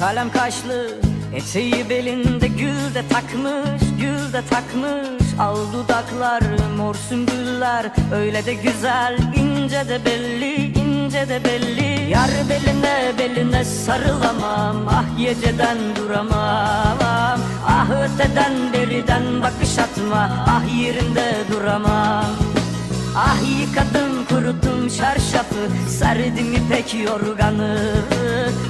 Kalem kaşlı eteği belinde gül de takmış Gül de takmış. Al dudaklar mor sümbüller Öyle de güzel ince de belli ince de belli. Yar beline beline sarılamam Ah geceden duramam. Ah öteden beriden bakış atma Ah yerimde duramam çarşafı Serdim ipek yorganı.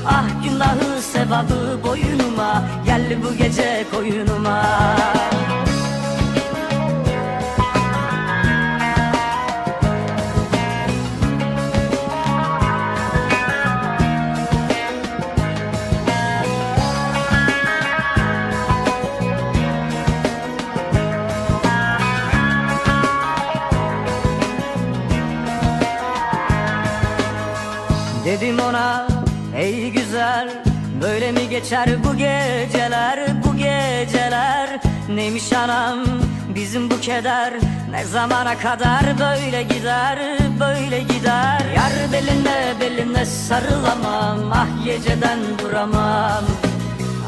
Ah günahı sevabı boynuma Gel bu gece koyunuma Dedim ona ey güzel Böyle mi geçer bu geceler bu geceler? Neymiş anam bizim bu keder Ne zamana kadar böyle gider böyle gider? Yar beline beline sarılamam Ah geceden duramam.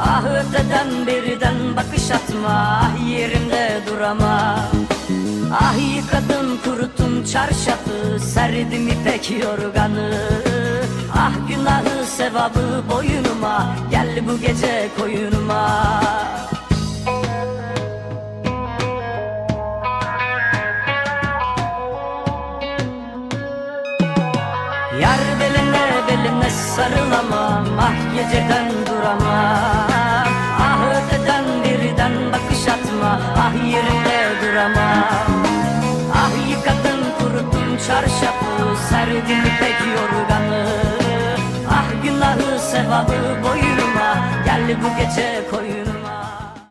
Ah öteden beriden bakış atma Ah yerimde duramam. Ah yıkadım kuruttum çarşafı Serdim ipek yorganı Ah günahı sevabı boynuma. Gel bu gece koyunuma. Yar beline beline sarılamam. Ah geceden duramam Ah öteden birden bakış atma. Ah yerinde duramam Ah yıkadım kuruttum çarşafı. Serdim ipek yorganı günahı sevabı boynuma Gel bu gece koyun